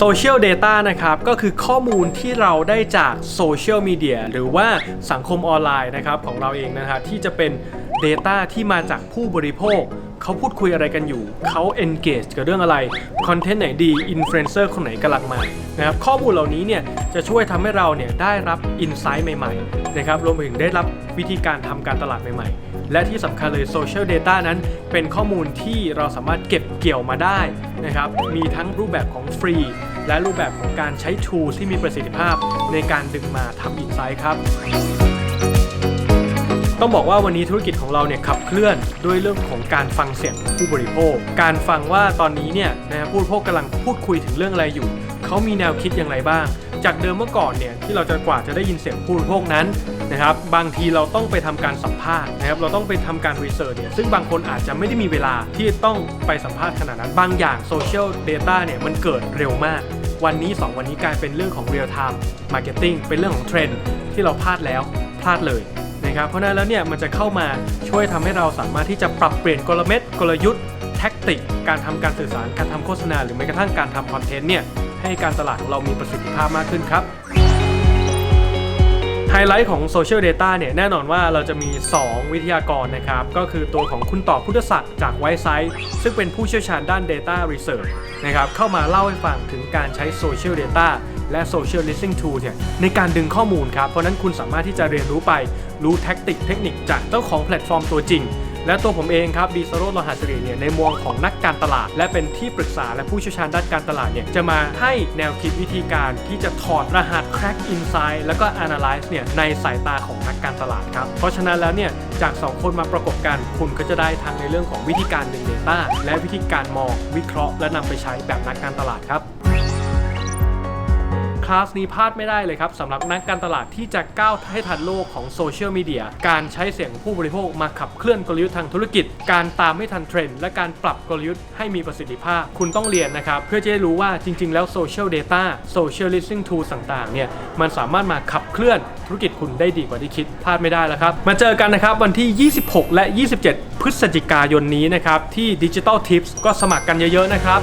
Social Data นะครับ ก็คือข้อมูลที่เราได้จากโซเชียลมีเดียหรือว่าสังคมออนไลน์นะครับของเราเองนะครับที่จะเป็น Data ที่มาจากผู้บริโภค เขาพูดคุยอะไรกันอยู่ เขา engage กับเรื่องอะไรคอนเทนต์ไหนดีอินฟลูเอนเซอร์คนไหนกำลังมานะครับข้อมูลเหล่านี้เนี่ยจะช่วยทำให้เราเนี่ยได้รับอินไซต์ใหม่ๆนะครับรวมไปถึงได้รับวิธีการทำการตลาดใหม่ๆ และที่สำคัญเลย Social Data นั้นเป็นข้อมูลที่เราสามารถเก็บเกี่ยวมาได้นะครับมีทั้งรูปแบบของฟรี และรูปแบบของการใช้ tools ที่มีประสิทธิภาพในการดึงมาทำอินไซต์ครับ ต้องบอกว่าวันนี้ธุรกิจของเราเนี่ยขับเคลื่อนด้วยเรื่องของการฟังเสียงผู้บริโภค การฟังว่าตอนนี้เนี่ยนะผู้บริโภคกำลังพูดคุยถึงเรื่องอะไรอยู่ เขามีแนวคิดอย่างไรบ้าง จากเดิมเมื่อก่อนเนี่ยที่เราจะกว่าจะได้ยินเสียงผู้บริโภคนั้นนะครับบางทีเราต้องไปทำการสัมภาษณ์นะครับเราต้องไปทำการรีเสิร์ชเนี่ยซึ่งบางคนอาจจะไม่ได้มีเวลาที่ต้องไปสัมภาษณ์ขนาดนั้น บางอย่างโซเชียลเดต้าเนี่ยมันเกิดเร็วมาก วันนี้ 2 วันนี้กลายเป็นเรื่องของ real time marketing เป็นเรื่องของเทรนด์ที่เราพลาดแล้วพลาดเลย นะครับเพราะนั้นแล้วเนี่ยมันจะเข้ามาช่วยทำให้เราสามารถที่จะปรับเปลี่ยนกลเม็ดกลยุทธ์แท็กติก การทำการสื่อสารการทำโฆษณา หรือแม้กระทั่งการทำคอนเทนต์เนี่ยให้การตลาดของเรามีประสิทธิภาพมากขึ้นครับไฮไลท์ของ Social Data เนี่ยแน่นอนว่าเราจะมี 2 วิทยากรนะครับ ก็คือตัวของคุณต่อพุทธศักดิ์จากไวซ์ไซต์ซึ่งเป็นผู้เชี่ยวชาญด้าน Data Research นะครับเข้ามาเล่าให้ฟังถึงการใช้ Social Data และ Social Listening Tool เนี่ยในการดึงข้อมูลครับ เพราะนั้นคุณสามารถที่จะเรียนรู้ไปรู้แท็กติกเทคนิคจากเจ้าของแพลตฟอร์มตัวจริง และตัวผมเองครับดีซโรโลหะสิริเนี่ยในมุมของนักการตลาด และเป็นที่ปรึกษาและผู้เชี่ยวชาญด้านการตลาดเนี่ยจะมาให้แนวคิดวิธีการที่จะถอดรหัส crack insight แล้วก็ analyze เนี่ยในสายตาของนักการตลาดครับเพราะฉะนั้นแล้วเนี่ยจาก 2 คนมาประกบกัน คุณก็จะได้ทั้งในเรื่องของวิธีการดึง Data และวิธีการมองวิเคราะห์ และนำไปใช้แบบนักการตลาดครับ คลาสนี้พลาดไม่ได้เลยครับสำหรับนักการตลาดที่จะก้าวให้ทันโลกของโซเชียลมีเดียการใช้เสียงผู้บริโภคมาขับเคลื่อนกลยุทธ์ทางธุรกิจ การตามให้ทันเทรนด์และการปรับกลยุทธ์ให้มีประสิทธิภาพ คุณต้องเรียนนะครับ เพื่อจะได้รู้ว่าจริง ๆ แล้วโซเชียลเดต้าโซเชียลลิสติ้งทูต่างๆเนี่ยมันสามารถมาขับเคลื่อนธุรกิจคุณได้ดีกว่าที่คิดพลาดไม่ได้แล้วครับ มาเจอกันนะครับวันที่ 26 และ 27 พฤศจิกายนนี้นะครับที่ Digital Tips ก็สมัครกันเยอะๆนะครับ